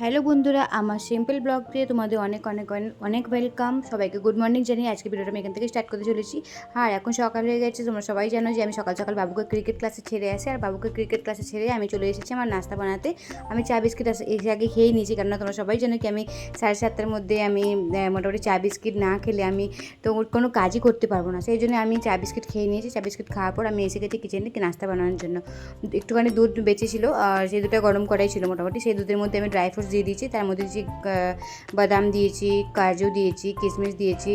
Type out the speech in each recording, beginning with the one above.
Hello বন্ধুরা, আমার simple blog দিয়ে তোমাদের অনেক অনেক অনেক ওয়েলকাম সবাইকে গুড মর্নিং জানিয়ে আজকে ভিডিওটা আমি এখান থেকে স্টার্ট করতে চলেছি। আর এখন সকাল হয়ে গেছে, তোমরা সবাই জানো যে আমি সকাল সকাল বাবুকে ক্রিকেট ক্লাসে ছেড়ে আসি। আর বাবুকে ক্রিকেট ক্লাসে ছেড়ে আমি চলে এসেছি আমার নাস্তা বানাতে। আমি চা বিস্কিট এসে আগে খেয়ে নিয়েছি, কেননা তোমরা সবাই জানো কি আমি সাড়ে সাতটার মধ্যে আমি মোটামুটি চা বিস্কিট না খেলে আমি তো কোনো কাজই করতে পারব না। সেই জন্য আমি চা বিস্কিট খেয়ে নিয়েছি। চা বিস্কিট খাওয়ার পর আমি এসে গেছি কিচেনে নাস্তা বানানোর জন্য। একটুখানি দুধ বেঁচেছিল, আর সেই দুধটা গরম করাই ছিল মোটামুটি। সেই দুধের মধ্যে আমি ড্রাই ফ্রুটস দিয়ে দিয়েছি, তার মধ্যে দিয়েছি বাদাম দিয়েছি, কাজু দিয়েছি, কিশমিশ দিয়েছি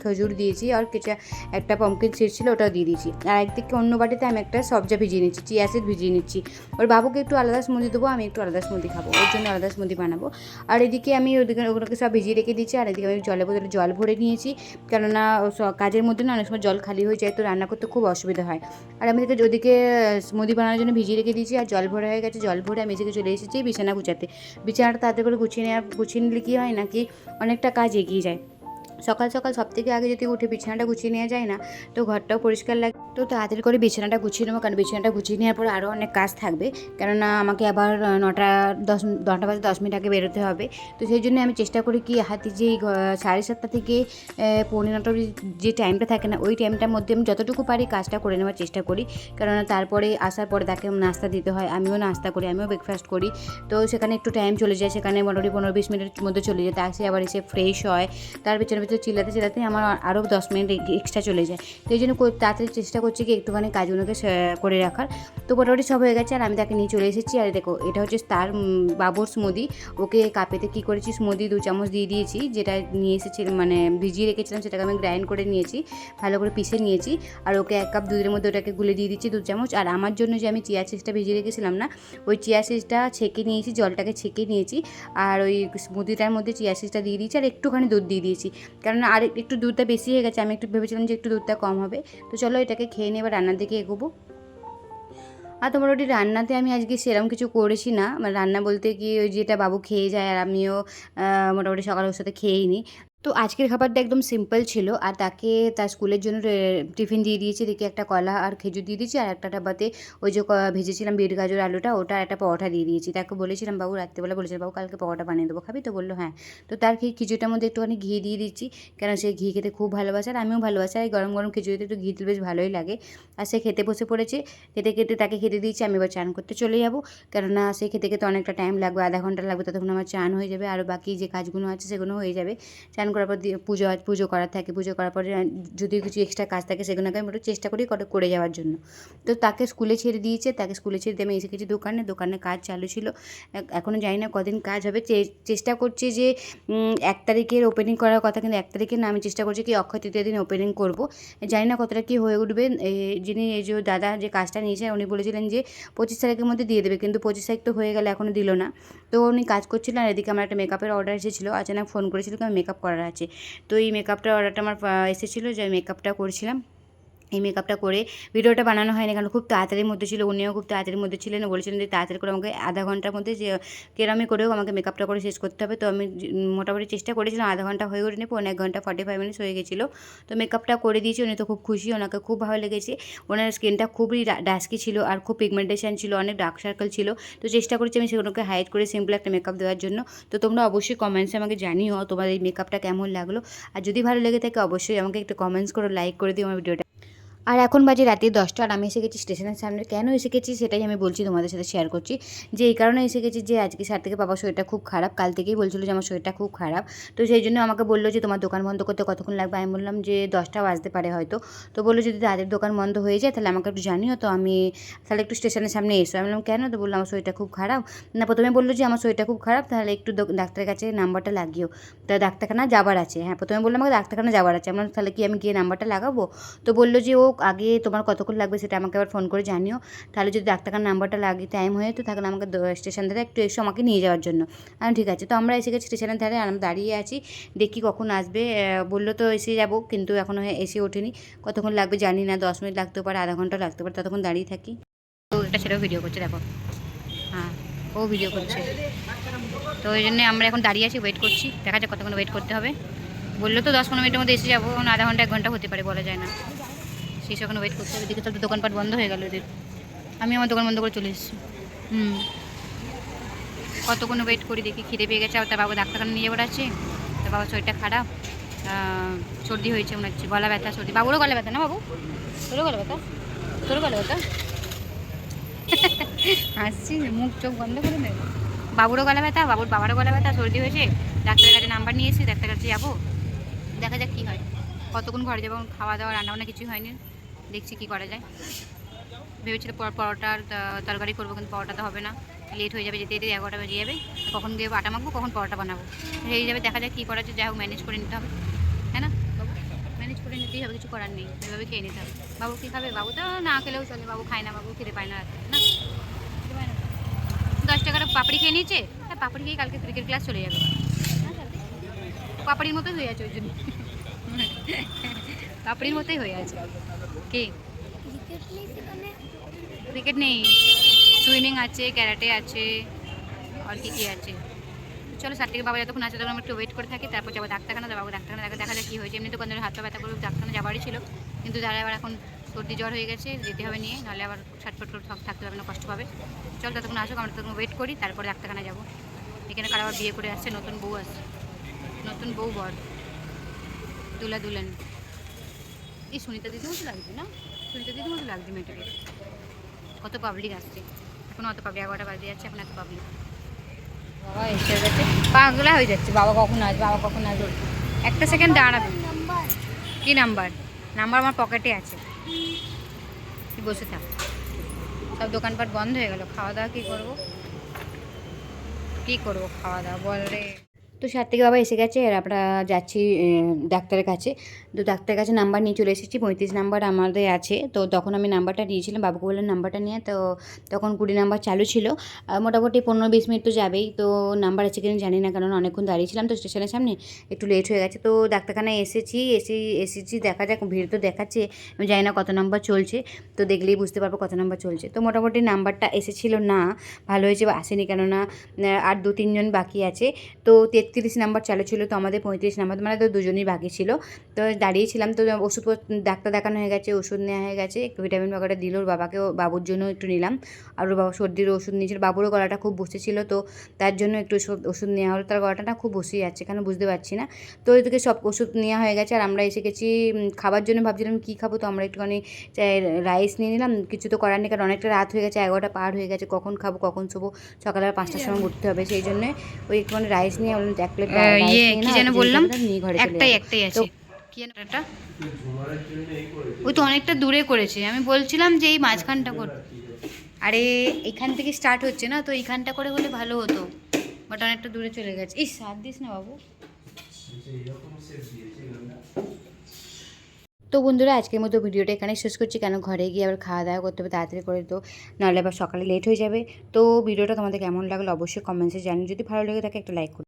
খেজুর দিয়েছি আর কিছু একটা পম্পকিন সিড ছিল ওটাও দিয়ে দিয়েছি। আর একদিকে অন্য বাটিতে আমি একটা সবজা ভিজিয়ে নিচ্ছি, চিয়া সিড ভিজিয়ে নিচ্ছি। ওর বাবুকে একটু আলাদা স্মুদি দেবো, আমি একটু আলাদা স্মুদি খাব, ওর জন্য আলাদা স্মুদি বানাবো। আর এদিকে আমি ওদিকে ওগুলোকে সব ভিজিয়ে রেখে দিয়েছি, আর এদিকে আমি জলে বোতলে জল ভরে নিয়েছি, কেননা কাজের মধ্যে না অনেক সময় জল খালি হয়ে যায়, তো রান্না করতে খুব অসুবিধা হয়। আর আমি এদিকে ওদিকে স্মুদি বানানোর জন্য ভিজিয়ে রেখে দিয়েছি, আর জল ভরে হয়ে গেছে, জল ভরে আমি এদিকে চলে এসেছি বিছানা গুছাতে। বিছানাটা তাড়াতাড়ি করে গুছিয়ে নেওয়া গুছিয়ে নিলে কী হয় নাকি অনেকটা কাজ এগিয়ে যায়। সকাল সকাল সব থেকে আগে যদি উঠে বিছানাটা গুছিয়ে নেওয়া যায় না, তো ঘরটাও পরিষ্কার লাগে তো তাড়াতাড়ি করে বিছানাটা গুছিয়ে নেব, কারণ বিছানাটা গুছিয়ে নেওয়ার পরে আরও অনেক কাজ থাকবে। কেননা আমাকে আবার নটা, দশ নটা বাজে, দশ মিনিট আগে বেরোতে হবে। তো সেই জন্য আমি চেষ্টা করি কি, হাতে যে সাড়ে সাতটা থেকে পৌনে নটা যে টাইমটা থাকে না, ওই টাইমটার মধ্যে আমি যতটুকু পারি কাজটা করে নেওয়ার চেষ্টা করি। কেননা তারপরে আসার পরে তাকে নাস্তা দিতে হয়, আমিও নাস্তা করি, আমিও ব্রেকফাস্ট করি। তো সেখানে একটু টাইম চলে যায়, সেখানে মোটামুটি পনেরো, বিশ মিনিটের মধ্যে চলে যায়। তার সে আবার এসে ফ্রেশ হয়। তার পেছনে পেছনে চিল্লাতে চিল্লাতে আমার আরও দশ মিনিট এক্সট্রা চলে যায়। তো এই জন্য তাড়াতাড়ি চেষ্টা করছি কি একটুখানি কাজগুলোকে করে রাখার। তো মোটামুটি সব হয়ে গেছে আর আমি তাকে নিয়ে চলে এসেছি। আর দেখো, এটা হচ্ছে তার বাবুর স্মুদি ওকে কাপেতে কী করেছি? স্মুদি দু চামচ দিয়ে দিয়েছি। যেটা নিয়ে এসেছি মানে ভিজিয়ে রেখেছিলাম, সেটাকে আমি গ্রাইন্ড করে নিয়েছি। ভালো করে পিষে নিয়েছি। আর ওকে এক কাপ দুধের মধ্যে ওটাকে গুলে দিয়ে দিচ্ছি দু চামচ। আর আমার জন্য যে আমি চিয়া সিডসটা ভিজিয়ে রেখেছিলাম না, ওই চিয়া সিডসটা ছেঁকে নিয়েছি, জলটাকে ছেঁকে নিয়েছি। আর ওই স্মুদিটার মধ্যে চিয়া সিডসটা দিয়ে দিয়েছি আর একটুখানি দুধ দিয়ে দিয়েছি। কারণ আর একটু দুধটা বেশি হয়ে গেছে, আমি একটু ভেবেছিলাম যে একটু দুধটা কম হবে। তো চলো এটাকে খেয়ে নিয়ে এবার রান্নার দিকে এগোবো। আর তোমার ওটি রান্নাতে আমি আজকে সেরকম কিছু করেছি না। মানে রান্না বলতে কি ওই যেটা বাবু খেয়ে যায় আর আমিও মোটামুটি সকালে ওর সাথে খেয়েই নিই তো আজকের খাবারটা একদম সিম্পল ছিল আর তাকে তার স্কুলের জন্য টিফিন দিয়ে দিয়েছি। দেখি একটা কলা আর খেজুর দিয়ে দিয়েছি আর একটা ডাব্বাতে ওই যে ভেজেছিলাম বিট গাজর, আলুটা, ওটা একটা পরোটা দিয়ে দিয়েছি। তাকে বলেছিলাম, বাবু, রাত্রেবেলা বলেছিলাম, বাবু, কালকে পরোটা বানিয়ে দেবো, খাবি? তো বলল হ্যাঁ। তো তার খিচুড়িটার মধ্যে একটুখানি ঘি দিয়ে দিচ্ছি কেন সে ঘি খেতে খুব ভালোবাসে আর আমিও ভালোবাসি। আর গরম গরম খিচুড়িতে একটু ঘি বেশ ভালোই লাগে। আর সে খেতে বসে পড়েছে। খেতে খেতে তাকে খেতে দিয়েছি। আমি এবার চান করতে চলে যাব। কেননা সে খেতে খেতে অনেকটা টাইম লাগবে, আধা ঘণ্টা লাগবে, ততক্ষণ আমার চান হয়ে যাবে। আর বাকি যে কাজগুলো আছে সেগুলো হয়ে যাবে। চান করার পর পুজো পুজো করার থাকে, পুজো করার পরে যদি কিছু এক্সট্রা কাজ থাকে সেগুলোকে আমি একটু চেষ্টা করি করে যাওয়ার জন্য। তো তাকে স্কুলে ছেড়ে দিয়েছে, তাকে স্কুলে ছেড়ে দিয়ে আমি এসে গেছি দোকানে দোকানে কাজ চালু ছিল। এখনও জানি না কদিন কাজ হবে। চেষ্টা করছি যে এক তারিখের ওপেনিং করার কথা, কিন্তু এক তারিখে না, আমি চেষ্টা করছি কি অক্ষয় তৃতীয় দিন ওপেনিং করব। জানি না কতটা কী হয়ে উঠবে। যিনি, এই যে দাদা যে কাজটা নিয়েছে, উনি বলেছিলেন যে পঁচিশ তারিখের মধ্যে দিয়ে দেবে, কিন্তু পঁচিশ তারিখ তো হয়ে গেলে এখনও দিল না। তো উনি কাজ করছিলেন আর এদিকে আমার একটা মেকআপের অর্ডার এসেছিল। আচানক ফোন করেছিল কি আমার মেকআপ করার আছে। তো এই মেকআপটার অর্ডারটা আমার এসেছিল যে মেকআপটা করেছিলাম। এই মেকআপটা করে ভিডিওটা বানানো হয়নি কারণ খুব তাড়াতাড়ির মধ্যে ছিল, উনিও খুব তাড়াতাড়ির মধ্যে ছিলেন। বলেছিলেন যে তাড়াতাড়ি করে আমাকে আধা ঘণ্টার মধ্যে যে কেরামে করেও আমাকে মেকআপটা করে শেষ করতে হবে। তো আমি মোটামুটি চেষ্টা করেছিলাম, আধা ঘণ্টা হয়ে ওঠেনি, পৌনে এক ঘণ্টা ফর্টি ফাইভ মিনিটস হয়ে গেছিল। তো মেকআপটা করে দিয়েছি, উনি তো খুব খুশি, ওনাকে খুব ভালো লেগেছে। ওনার স্কিনটা খুবই ডাস্কি ছিল আর খুব পিগমেন্টেশন ছিল, অনেক ডার্ক সার্কেল ছিল। তো চেষ্টা করেছি আমি সেগুলোকে হাইড করে সিম্পল একটা মেকআপ দেওয়ার জন্য। তো তোমরা অবশ্যই কমেন্টসে আমাকে জানিও তোমার এই মেকআপটা কেমন লাগল। আর যদি ভালো লেগে থাকে অবশ্যই আমাকে একটু কমেন্টস করো লাইক করে দিও আমার ভিডিওটা আর এখন বাজে রাতে দশটা আর আমি এসে গেছি স্টেশনের সামনে। কেন এসে গেছি সেটাই আমি বলছি, তোমাদের সাথে শেয়ার করছি। যে এই কারণে এসে গেছি যে আজকে সার থেকে বাবার শরীরটা খুব খারাপ। কাল থেকেই বলছিল যে আমার শরীরটা খুব খারাপ। তো সেই জন্য আমাকে বলল যে তোমার দোকান বন্ধ করতে কতক্ষণ লাগবে? আমি বললাম যে দশটা বাজতে পারে হয়তো। তো বলল যদি তাদের দোকান বন্ধ হয়ে যায় তাহলে আমাকে একটু জানিও। তো আমি তাহলে একটু স্টেশনের সামনে এসো। আমি বললাম, কেন? তো বলল, আমার শরীরটা খুব খারাপ। না, প্রথমে বলল যে, আমার শরীরটা খুব খারাপ, তাহলে একটু ডাক্তারের কাছে নাম্বারটা লাগিও। তা ডাক্তারখানা যাবার আছে। হ্যাঁ প্রথমে বললাম আমাকে ডাক্তারখানা যাবার আছে। আমরা তাহলে কি আমি গিয়ে নাম্বারটা লাগাবো? তো বলল যে, ও আগে তোমার কতক্ষণ লাগবে সেটা আমাকে আবার ফোন করে জানিও। তাহলে যদি ডাক্তারখানার নাম্বারটা লাগে টাইম হয়ে তো তাহলে আমাকে স্টেশন ধারে একটু এসে আমাকে নিয়ে যাওয়ার জন্য। আমি ঠিক আছে, তো আমরা এসে গেছি স্টেশনের ধারে আমরা দাঁড়িয়ে আছি। দেখি কখন আসবে। বলল তো এসে যাব কিন্তু এখনও এসে ওঠেনি। কতক্ষণ লাগবে জানি না, দশ মিনিট লাগতে পারে, আধা ঘণ্টা লাগতে পারে, ততক্ষণ দাঁড়িয়ে থাকি। তো এটা ছেলেও ভিডিও করছে, দেখো। হ্যাঁ ও ভিডিও করছে। তো ওই জন্য আমরা এখন দাঁড়িয়ে আছি ওয়েট করছি। দেখা যাক কতক্ষণ ওয়েট করতে হবে। বলল তো দশ পনেরো মিনিটের মধ্যে এসে যাব, আধা ঘণ্টা, এক ঘণ্টা হতে পারে বলা যায় না। সেই সব ওয়েট করতে হবে। এদিকে তো দোকানপাট বন্ধ হয়ে গেল এদের। আমি আমার দোকান বন্ধ করে চলে এসেছি। হুম। কতক্ষণ ওয়েট করি দেখি খিদে পেয়ে গেছে। আর তার বাবু ডাক্তারখানা নিয়ে যাবার আছে। তার বাবার শরীরটা খারাপ। সর্দি হয়েছে মনে হচ্ছে। গলা ব্যথা, সর্দি। বাবুরও গলা ব্যথা না বাবু? তোরও গলা ব্যথা? তোরও গলা ব্যথা? হাসছি। মুখ চোখ বন্ধ করে দেবে বাবুরও গলা ব্যথা, বাবুর বাবারও গলা ব্যথা, সর্দি হয়েছে। ডাক্তারের কাছে নাম্বার নিয়েছি ডাক্তারের কাছে যাব। দেখা যাক কী হয়। কতক্ষণ ঘরে যাব? খাওয়া দাওয়া, রান্নাবান্না কিছুই হয়নি। দেখছি কি করা যায়। ভেবেছিল পর পরোটার তরকারি করব কিন্তু পরোটা তো হবে না। লেট হয়ে যাবে যেতে যেতে এগারোটা বেজে যাবে। কখন গিয়ে আটা মাখবো কখন পরোটা বানাবো। সেই যাবে দেখা যাক কী করা যায়। যাই হোক ম্যানেজ করে নিতে হবে। হ্যাঁ না? বাবু ম্যানেজ করে নিতেই হবে কিছু করার নেই। এভাবে খেয়ে নিতে হবে। বাবু কী খাবে? বাবু তো না খেলেও চলে। বাবু খায় না বাবু খেতে পায় না রাতে, না? দশ টাকার পাপড়ি খেয়ে নিয়েছে? হ্যাঁ পাপড়ি খেয়ে কালকে ক্রিকেট ক্লাস চলে যাবে। হ্যাঁ, পাপড়ির মতোই হয়ে আছে ওই জন্য। পাপড়ির মতোই হয়ে আছে। কি? ক্রিকেট নেই। সুইমিং আছে ক্যারাটে আছে, আর কি কি আছে? চলো সাত থেকে বাবা যতক্ষণ আছে তখন আমরা একটু ওয়েট করে থাকি, তারপর যাব ডাক্তারখানা যাব ডাক্তারখানা দেখা দেখা যায় কী হয়েছে। এমনি তো কোনো হাত পা ব্যথা করবে ডাক্তারখানা যাবারই ছিল। কিন্তু যারা আবার এখন সর্দি জ্বর হয়ে গেছে, যেতে হবে নিয়ে, নাহলে আবার ছটফট করে থাক- থাকতে হবে না, কষ্ট পাবে। চল ততক্ষণ আসুক, আমরা ততক্ষণ ওয়েট করি, তারপর ডাক্তারখানা যাব। এখানে কারও আবার বিয়ে করে আসছে, নতুন বউ আসছে নতুন বউ বর। দুলা দুলেন। এই সুনিতা দিদি মতো লাগবে না? সুনিতা দিদি মতো লাগছে মেয়েটাকে। কত পাবলিক আসছে? এখন অত পাবলিক এগারোটা বাজে যাচ্ছে, এখন এত পাবলিক বাবা, এসে গেছে। পাগলা হয়ে যাচ্ছে। বাবা কখন আসবে? বাবা কখন আসবে? একটা সেকেন্ড দাঁড়াবে। কি নাম্বার নাম্বার আমার পকেটে আছে। তুই বসে থাক। সব দোকানপাট বন্ধ হয়ে গেল। খাওয়া দাওয়া কী করব? কী করব খাওয়া দাওয়া বল রে। তো সাত থেকে বাবা এসে গেছে, আর আমরা যাচ্ছি ডাক্তারের কাছে। তো ডাক্তারের কাছে নাম্বার নিয়ে চলে এসেছি, পঁয়ত্রিশ নাম্বার আমাদের আছে। তো তখন আমি নাম্বারটা দিয়েছিলাম, বাবুকে বললাম নাম্বারটা নিয়ে। তো তখন কুড়ি নাম্বার চালু ছিল। মোটামুটি পনেরো বিশ মিনিট তো যাবেই। তো নাম্বার আছে কিনা জানি না, কারণ অনেকক্ষণ দাঁড়িয়েছিলাম তো স্টেশনের সামনে। একটু লেট হয়ে গেছে। তো ডাক্তারখানায় এসেছি, এসে, এসেছি, দেখা যাক, ভিড় তো দেখাচ্ছে। আমি জানি না কত নাম্বার চলছে। তো দেখলেই বুঝতে পারব কত নাম্বার চলছে। তো মোটামুটি নাম্বারটা এসেছিল না, ভালো হয়েছে বা আসেনি কেননা আর দু তিনজন বাকি আছে। তো তেত্রিশ নাম্বার চালু ছিল, তো আমাদের পঁয়ত্রিশ নাম্বার মানে তো দুজনই বাকি ছিল। তো দাঁড়িয়েছিলাম, তো ওষুধ ডাক্তার দেখানো হয়ে গেছে, ওষুধ নেওয়া হয়ে গেছে, একটু ভিটামিন বাগাটা দিল, ওর বাবাকেও, বাবুর জন্য একটু নিলাম। আর ওর বাবা সর্দির ওষুধ নিয়েছিল, বাবুরও গলাটা খুব বসেছিল তো তার জন্য একটু ওষুধ নেওয়া হলো, তার গলাটা না খুব বসে যাচ্ছে কেন বুঝতে পারছি না। তো ওইদিকে সব ওষুধ নেওয়া হয়ে গেছে, আর আমরা এসে গেছি খাবার জন্য ভাবছিলাম কী খাব, তো আমরা একটুখানি চাই, রাইস নিয়ে নিলাম, কিছু তো করার নেই, কারণ অনেকটা রাত হয়ে গেছে, এগারোটা পার হয়ে গেছে, কখন খাব, কখন শোবো, সকালে আর পাঁচটার সময় উঠতে হবে, সেই জন্য ওই একটুখানি রাইস নিয়ে বললাম এক প্লেট ইয়ে, কি যেন বললাম? একটাই একটাই আছে। তো- কি যেন এটা ওই তো অনেকটা দূরে করেছে। আমি বলছিলাম যে এই মাঝখানটা কর আরে এখান থেকে স্টার্ট হচ্ছে না? তো এইখানটা করে হলে ভালো হতো। বাট অনেকটা দূরে চলে গেছে। এই সাত দিস না বাবু। তো বন্ধুরা আজকের মতো ভিডিওটা এখানে শেষ করছি। কেন ঘরে গিয়ে আবার খাওয়া দাওয়া করতে হবে তাড়াতাড়ি করে তো। নাহলে আবার সকালে লেট হয়ে যাবে। তো ভিডিওটা তোমাদের কেমন লাগল অবশ্যই কমেন্টসে জানি যদি ভালো লেগে থাকে একটা লাইক